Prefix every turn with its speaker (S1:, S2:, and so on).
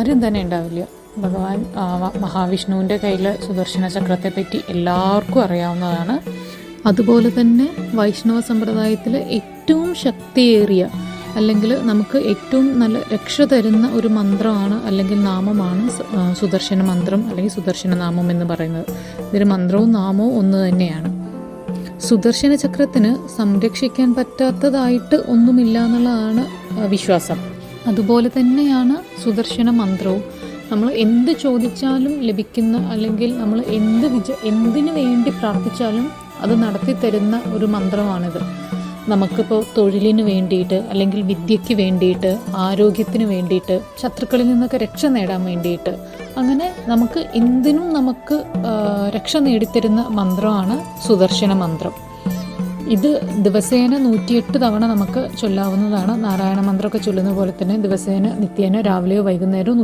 S1: ആരും തന്നെ ഉണ്ടാവില്ല. ഭഗവാൻ മഹാവിഷ്ണുവിന്റെ കയ്യിൽ സുദർശന ചക്രത്തെ പറ്റി എല്ലാവർക്കും അറിയാവുന്നതാണ്. അതുപോലെ തന്നെ വൈഷ്ണവ സമ്പ്രദായത്തിൽ ഏറ്റവും ശക്തിയേറിയ അല്ലെങ്കിൽ നമുക്ക് ഏറ്റവും നല്ല രക്ഷ തരുന്ന ഒരു മന്ത്രമാണ് അല്ലെങ്കിൽ നാമമാണ് സുദർശന മന്ത്രം അല്ലെങ്കിൽ സുദർശന നാമം എന്ന് പറയുന്നത്. ഇതിന് മന്ത്രവും നാമവും ഒന്ന് തന്നെയാണ്. സുദർശന ചക്രത്തിന് സംരക്ഷിക്കാൻ പറ്റാത്തതായിട്ട് ഒന്നുമില്ല എന്നുള്ളതാണ് വിശ്വാസം. അതുപോലെ തന്നെയാണ് സുദർശന മന്ത്രവും. നമ്മൾ എന്ത് ചോദിച്ചാലും ലഭിക്കുന്ന അല്ലെങ്കിൽ നമ്മൾ എന്ത് വിച എന്തിനു വേണ്ടി പ്രാർത്ഥിച്ചാലും അത് നടത്തി തരുന്ന ഒരു മന്ത്രമാണിത്. നമുക്കിപ്പോൾ തൊഴിലിന് വേണ്ടിയിട്ട് അല്ലെങ്കിൽ വിദ്യയ്ക്ക് വേണ്ടിയിട്ട് ആരോഗ്യത്തിന് വേണ്ടിയിട്ട് ശത്രുക്കളിൽ നിന്നൊക്കെ രക്ഷ നേടാൻ വേണ്ടിയിട്ട് അങ്ങനെ നമുക്ക് എന്തിനും നമുക്ക് രക്ഷ നേടിത്തരുന്ന മന്ത്രമാണ് സുദർശന മന്ത്രം. ഇത് ദിവസേന നൂറ്റിയെട്ട് തവണ നമുക്ക് ചൊല്ലാവുന്നതാണ്. നാരായണ മന്ത്രമൊക്കെ ചൊല്ലുന്ന പോലെ തന്നെ ദിവസേന നിത്യേന രാവിലെയോ വൈകുന്നേരമോ